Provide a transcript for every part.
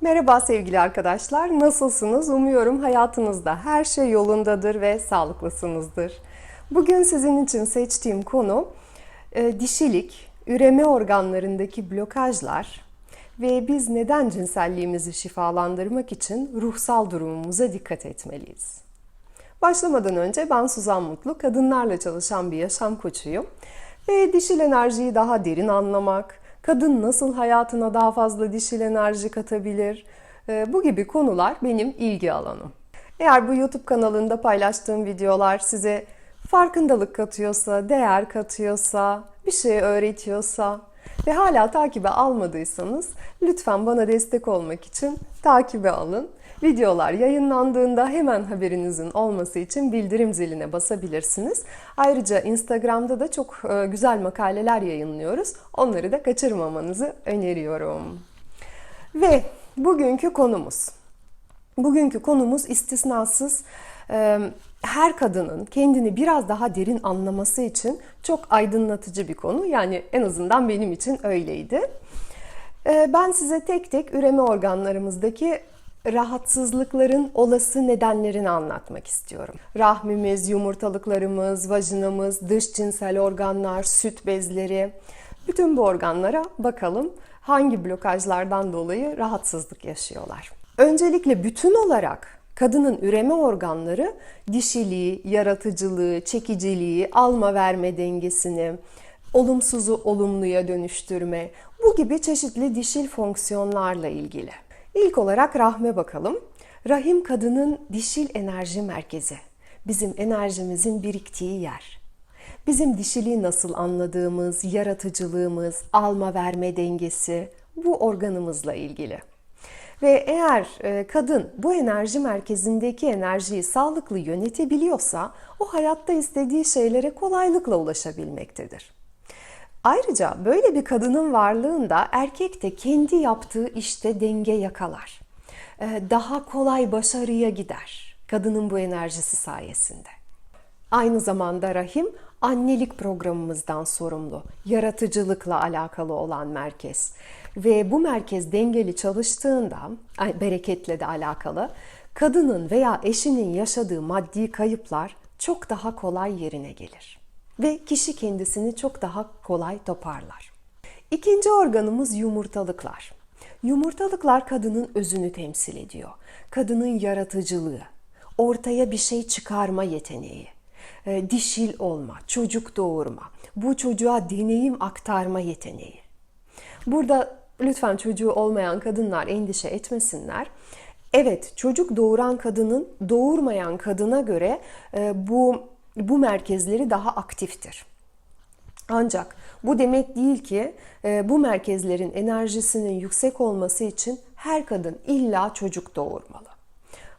Merhaba sevgili arkadaşlar. Nasılsınız? Umuyorum hayatınızda her şey yolundadır ve sağlıklısınızdır. Bugün sizin için seçtiğim konu e, dişilik, üreme organlarındaki blokajlar ve biz neden cinselliğimizi şifalandırmak için ruhsal durumumuza dikkat etmeliyiz. Başlamadan önce ben Suzan Mutlu, kadınlarla çalışan bir yaşam koçuyum. Ve dişil enerjiyi daha derin anlamak, kadın nasıl hayatına daha fazla dişil enerji katabilir, e, bu gibi konular benim ilgi alanım. Eğer bu YouTube kanalında paylaştığım videolar size farkındalık katıyorsa, değer katıyorsa, bir şey öğretiyorsa ve hala takibe almadıysanız lütfen bana destek olmak için takibe alın. Videolar yayınlandığında hemen haberinizin olması için bildirim ziline basabilirsiniz. Ayrıca Instagram'da da çok e, güzel makaleler yayınlıyoruz. Onları da kaçırmamanızı öneriyorum. Ve bugünkü konumuz. Bugünkü konumuz istisnasız e, her kadının kendini biraz daha derin anlaması için çok aydınlatıcı bir konu. Yani en azından benim için öyleydi. E, Ben size tek tek üreme organlarımızdaki rahatsızlıkların olası nedenlerini anlatmak istiyorum. Rahmimiz, yumurtalıklarımız, vajinamız, dış cinsel organlar, süt bezleri, bütün bu organlara bakalım hangi blokajlardan dolayı rahatsızlık yaşıyorlar. Öncelikle bütün olarak kadının üreme organları dişiliği, yaratıcılığı, çekiciliği, alma verme dengesini, olumsuzu olumluya dönüştürme, bu gibi çeşitli dişil fonksiyonlarla ilgili. İlk olarak rahme bakalım. Rahim kadının dişil enerji merkezi. Bizim enerjimizin biriktiği yer. Bizim dişiliği nasıl anladığımız, yaratıcılığımız, alma verme dengesi bu organımızla ilgili. Ve eğer e, kadın bu enerji merkezindeki enerjiyi sağlıklı yönetebiliyorsa o hayatta istediği şeylere kolaylıkla ulaşabilmektedir. Ayrıca böyle bir kadının varlığında erkek de kendi yaptığı işte denge yakalar. Ee, Daha kolay başarıya gider kadının bu enerjisi sayesinde. Aynı zamanda rahim annelik programımızdan sorumlu, yaratıcılıkla alakalı olan merkez. Ve bu merkez dengeli çalıştığında, bereketle de alakalı, kadının veya eşinin yaşadığı maddi kayıplar çok daha kolay yerine gelir ve kişi kendisini çok daha kolay toparlar. İkinci organımız yumurtalıklar. Yumurtalıklar kadının özünü temsil ediyor. Kadının yaratıcılığı, ortaya bir şey çıkarma yeteneği, e, dişil olma, çocuk doğurma, bu çocuğa deneyim aktarma yeteneği. Burada lütfen çocuğu olmayan kadınlar endişe etmesinler. Evet, çocuk doğuran kadının doğurmayan kadına göre e, bu bu merkezleri daha aktiftir. Ancak bu demek değil ki e, bu merkezlerin enerjisinin yüksek olması için her kadın illa çocuk doğurmalı.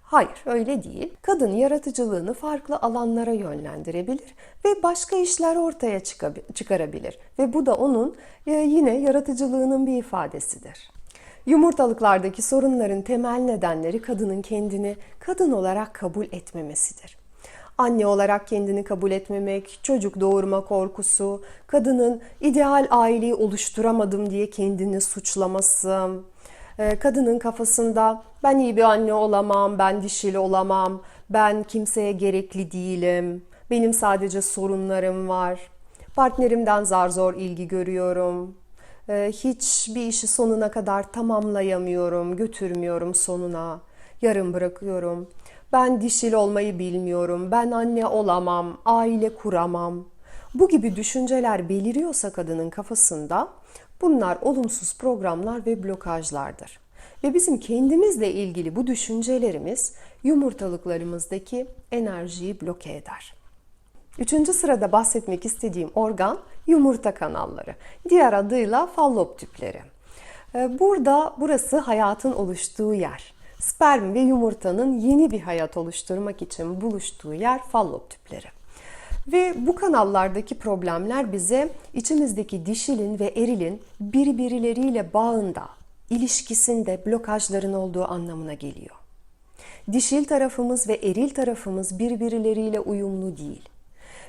Hayır, öyle değil. Kadın yaratıcılığını farklı alanlara yönlendirebilir ve başka işler ortaya çıkarabilir ve bu da onun e, yine yaratıcılığının bir ifadesidir. Yumurtalıklardaki sorunların temel nedenleri kadının kendini kadın olarak kabul etmemesidir anne olarak kendini kabul etmemek, çocuk doğurma korkusu, kadının ideal aileyi oluşturamadım diye kendini suçlaması, e, kadının kafasında ben iyi bir anne olamam, ben dişil olamam, ben kimseye gerekli değilim, benim sadece sorunlarım var, partnerimden zar zor ilgi görüyorum, e, hiç bir işi sonuna kadar tamamlayamıyorum, götürmüyorum sonuna, yarım bırakıyorum. Ben dişil olmayı bilmiyorum, ben anne olamam, aile kuramam. Bu gibi düşünceler beliriyorsa kadının kafasında bunlar olumsuz programlar ve blokajlardır. Ve bizim kendimizle ilgili bu düşüncelerimiz yumurtalıklarımızdaki enerjiyi bloke eder. Üçüncü sırada bahsetmek istediğim organ yumurta kanalları. Diğer adıyla fallop tüpleri. Burada burası hayatın oluştuğu yer sperm ve yumurtanın yeni bir hayat oluşturmak için buluştuğu yer fallop tüpleri. Ve bu kanallardaki problemler bize içimizdeki dişilin ve erilin birbirleriyle bağında, ilişkisinde blokajların olduğu anlamına geliyor. Dişil tarafımız ve eril tarafımız birbirleriyle uyumlu değil.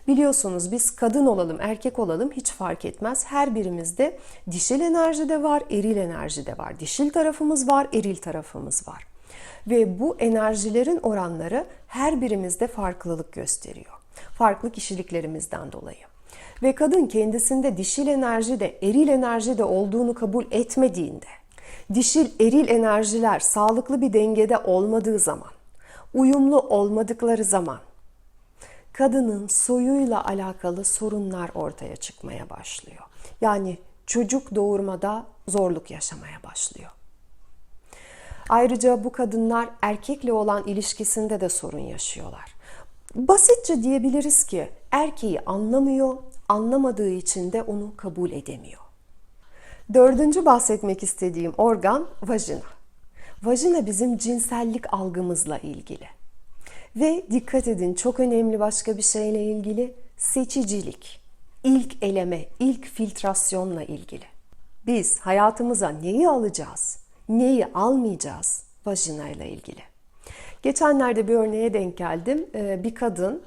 Biliyorsunuz biz kadın olalım, erkek olalım hiç fark etmez. Her birimizde dişil enerji de var, eril enerji de var. Dişil tarafımız var, eril tarafımız var. Ve bu enerjilerin oranları her birimizde farklılık gösteriyor. Farklı kişiliklerimizden dolayı. Ve kadın kendisinde dişil enerji de eril enerji de olduğunu kabul etmediğinde, dişil eril enerjiler sağlıklı bir dengede olmadığı zaman, uyumlu olmadıkları zaman kadının soyuyla alakalı sorunlar ortaya çıkmaya başlıyor. Yani çocuk doğurmada zorluk yaşamaya başlıyor. Ayrıca bu kadınlar erkekle olan ilişkisinde de sorun yaşıyorlar. Basitçe diyebiliriz ki erkeği anlamıyor, anlamadığı için de onu kabul edemiyor. Dördüncü bahsetmek istediğim organ vajina. Vajina bizim cinsellik algımızla ilgili. Ve dikkat edin çok önemli başka bir şeyle ilgili seçicilik. İlk eleme, ilk filtrasyonla ilgili. Biz hayatımıza neyi alacağız, neyi almayacağız vajina ile ilgili. Geçenlerde bir örneğe denk geldim. Ee, Bir kadın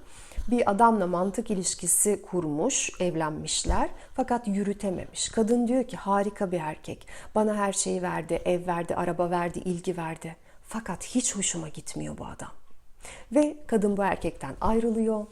bir adamla mantık ilişkisi kurmuş, evlenmişler fakat yürütememiş. Kadın diyor ki harika bir erkek. Bana her şeyi verdi, ev verdi, araba verdi, ilgi verdi. Fakat hiç hoşuma gitmiyor bu adam. Ve kadın bu erkekten ayrılıyor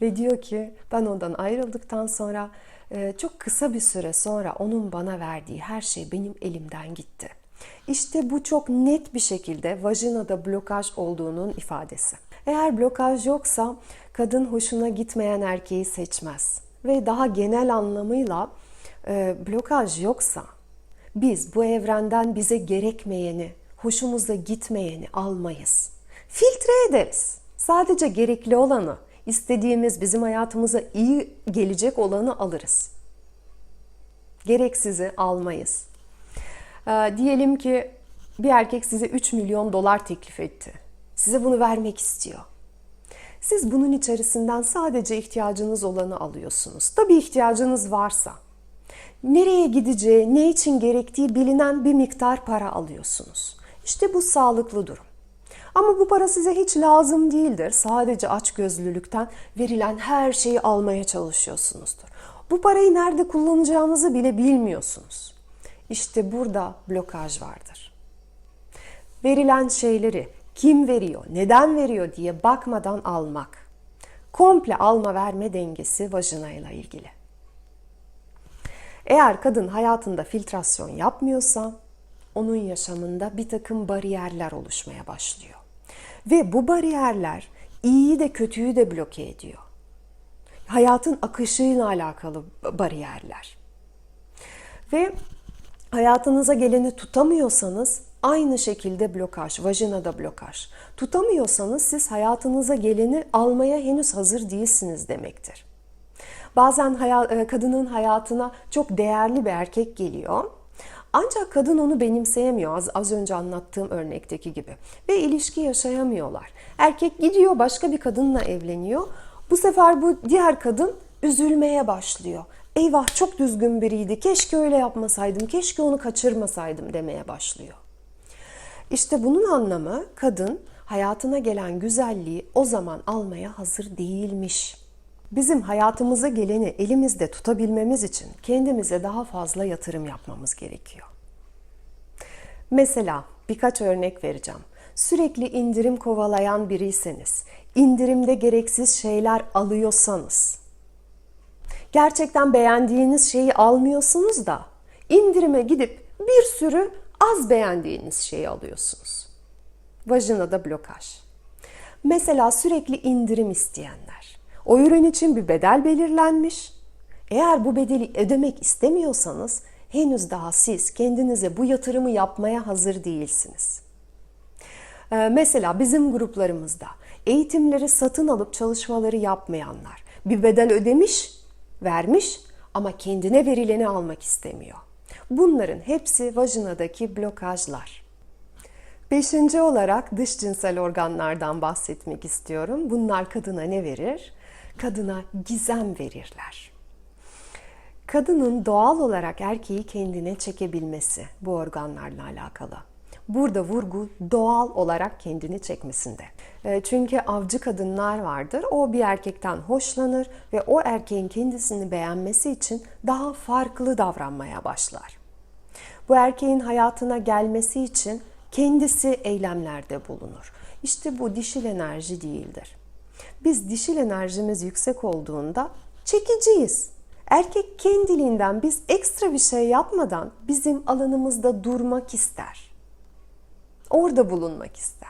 ve diyor ki ben ondan ayrıldıktan sonra e, çok kısa bir süre sonra onun bana verdiği her şey benim elimden gitti. İşte bu çok net bir şekilde vajinada blokaj olduğunun ifadesi. Eğer blokaj yoksa kadın hoşuna gitmeyen erkeği seçmez. Ve daha genel anlamıyla e, blokaj yoksa biz bu evrenden bize gerekmeyeni, hoşumuza gitmeyeni almayız. Filtre ederiz. Sadece gerekli olanı, istediğimiz bizim hayatımıza iyi gelecek olanı alırız. Gereksizi almayız. Ee, diyelim ki bir erkek size 3 milyon dolar teklif etti. Size bunu vermek istiyor. Siz bunun içerisinden sadece ihtiyacınız olanı alıyorsunuz. Tabii ihtiyacınız varsa. Nereye gideceği, ne için gerektiği bilinen bir miktar para alıyorsunuz. İşte bu sağlıklı durum. Ama bu para size hiç lazım değildir. Sadece açgözlülükten verilen her şeyi almaya çalışıyorsunuzdur. Bu parayı nerede kullanacağınızı bile bilmiyorsunuz. İşte burada blokaj vardır. Verilen şeyleri kim veriyor, neden veriyor diye bakmadan almak. Komple alma verme dengesi vajina ile ilgili. Eğer kadın hayatında filtrasyon yapmıyorsa onun yaşamında bir takım bariyerler oluşmaya başlıyor. Ve bu bariyerler iyiyi de kötüyü de bloke ediyor. Hayatın akışıyla alakalı bariyerler. Ve hayatınıza geleni tutamıyorsanız aynı şekilde blokaj, vajinada blokaj. Tutamıyorsanız siz hayatınıza geleni almaya henüz hazır değilsiniz demektir. Bazen hayal, kadının hayatına çok değerli bir erkek geliyor. Ancak kadın onu benimseyemiyor az, az önce anlattığım örnekteki gibi. Ve ilişki yaşayamıyorlar. Erkek gidiyor başka bir kadınla evleniyor. Bu sefer bu diğer kadın üzülmeye başlıyor. Eyvah çok düzgün biriydi. Keşke öyle yapmasaydım. Keşke onu kaçırmasaydım demeye başlıyor. İşte bunun anlamı kadın hayatına gelen güzelliği o zaman almaya hazır değilmiş. Bizim hayatımıza geleni elimizde tutabilmemiz için kendimize daha fazla yatırım yapmamız gerekiyor. Mesela birkaç örnek vereceğim. Sürekli indirim kovalayan biriyseniz, indirimde gereksiz şeyler alıyorsanız, gerçekten beğendiğiniz şeyi almıyorsunuz da indirime gidip bir sürü az beğendiğiniz şeyi alıyorsunuz. Vajinada blokaj. Mesela sürekli indirim isteyenler. O ürün için bir bedel belirlenmiş. Eğer bu bedeli ödemek istemiyorsanız henüz daha siz kendinize bu yatırımı yapmaya hazır değilsiniz. Ee, mesela bizim gruplarımızda eğitimleri satın alıp çalışmaları yapmayanlar bir bedel ödemiş, vermiş ama kendine verileni almak istemiyor. Bunların hepsi vajinadaki blokajlar. Beşinci olarak dış cinsel organlardan bahsetmek istiyorum. Bunlar kadına ne verir? Kadına gizem verirler. Kadının doğal olarak erkeği kendine çekebilmesi bu organlarla alakalı. Burada vurgu doğal olarak kendini çekmesinde. E, Çünkü avcı kadınlar vardır. O bir erkekten hoşlanır ve o erkeğin kendisini beğenmesi için daha farklı davranmaya başlar. Bu erkeğin hayatına gelmesi için kendisi eylemlerde bulunur. İşte bu dişil enerji değildir. Biz dişil enerjimiz yüksek olduğunda çekiciyiz. Erkek kendiliğinden biz ekstra bir şey yapmadan bizim alanımızda durmak ister. Orada bulunmak ister.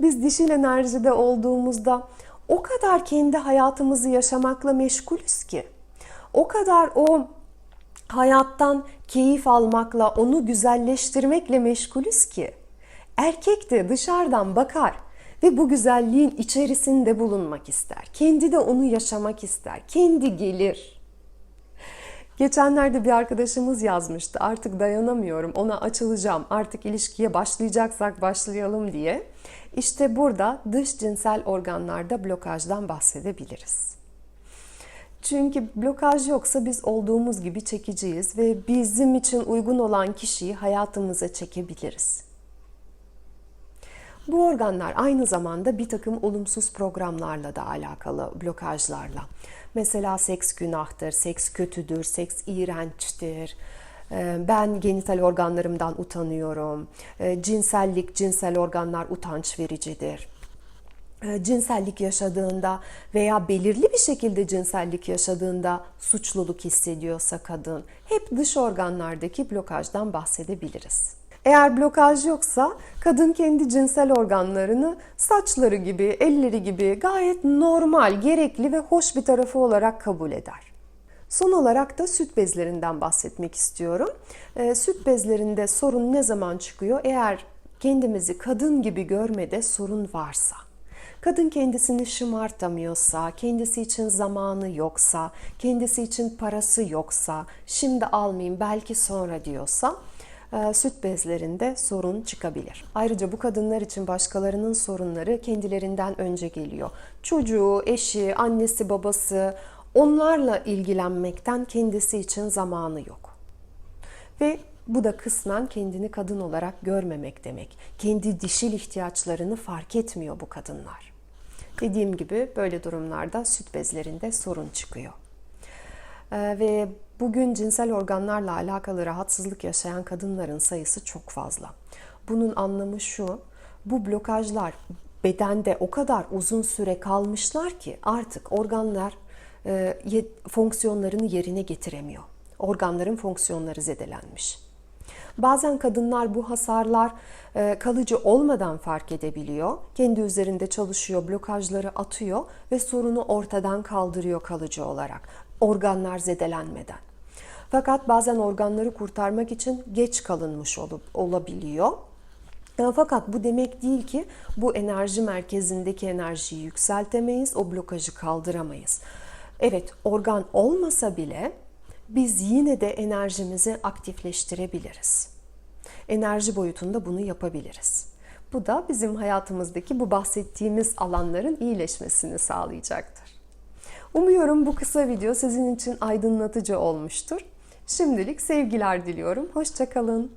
Biz dişil enerjide olduğumuzda o kadar kendi hayatımızı yaşamakla meşgulüz ki, o kadar o hayattan keyif almakla, onu güzelleştirmekle meşgulüz ki, erkek de dışarıdan bakar ve bu güzelliğin içerisinde bulunmak ister. Kendi de onu yaşamak ister. Kendi gelir. Geçenlerde bir arkadaşımız yazmıştı. Artık dayanamıyorum, ona açılacağım. Artık ilişkiye başlayacaksak başlayalım diye. İşte burada dış cinsel organlarda blokajdan bahsedebiliriz. Çünkü blokaj yoksa biz olduğumuz gibi çekiciyiz ve bizim için uygun olan kişiyi hayatımıza çekebiliriz. Bu organlar aynı zamanda bir takım olumsuz programlarla da alakalı blokajlarla. Mesela seks günahtır, seks kötüdür, seks iğrençtir. Ee, Ben genital organlarımdan utanıyorum. Ee, Cinsellik, cinsel organlar utanç vericidir e, cinsellik yaşadığında veya belirli bir şekilde cinsellik yaşadığında suçluluk hissediyorsa kadın hep dış organlardaki blokajdan bahsedebiliriz. Eğer blokaj yoksa kadın kendi cinsel organlarını saçları gibi, elleri gibi gayet normal, gerekli ve hoş bir tarafı olarak kabul eder. Son olarak da süt bezlerinden bahsetmek istiyorum. Ee, süt bezlerinde sorun ne zaman çıkıyor? Eğer kendimizi kadın gibi görmede sorun varsa. Kadın kendisini şımartamıyorsa, kendisi için zamanı yoksa, kendisi için parası yoksa, şimdi almayayım belki sonra diyorsa e, süt bezlerinde sorun çıkabilir. Ayrıca bu kadınlar için başkalarının sorunları kendilerinden önce geliyor. Çocuğu, eşi, annesi, babası onlarla ilgilenmekten kendisi için zamanı yok. Ve bu da kısmen kendini kadın olarak görmemek demek. Kendi dişil ihtiyaçlarını fark etmiyor bu kadınlar. Dediğim gibi böyle durumlarda süt bezlerinde sorun çıkıyor. Ee, ve bugün cinsel organlarla alakalı rahatsızlık yaşayan kadınların sayısı çok fazla. Bunun anlamı şu, bu blokajlar bedende o kadar uzun süre kalmışlar ki artık organlar e, fonksiyonlarını yerine getiremiyor. Organların fonksiyonları zedelenmiş. Bazen kadınlar bu hasarlar e, kalıcı olmadan fark edebiliyor. Kendi üzerinde çalışıyor, blokajları atıyor ve sorunu ortadan kaldırıyor kalıcı olarak. Organlar zedelenmeden. Fakat bazen organları kurtarmak için geç kalınmış olup olabiliyor. E, Fakat bu demek değil ki bu enerji merkezindeki enerjiyi yükseltemeyiz, o blokajı kaldıramayız. Evet, organ olmasa bile biz yine de enerjimizi aktifleştirebiliriz. Enerji boyutunda bunu yapabiliriz. Bu da bizim hayatımızdaki bu bahsettiğimiz alanların iyileşmesini sağlayacaktır. Umuyorum bu kısa video sizin için aydınlatıcı olmuştur. Şimdilik sevgiler diliyorum. Hoşçakalın.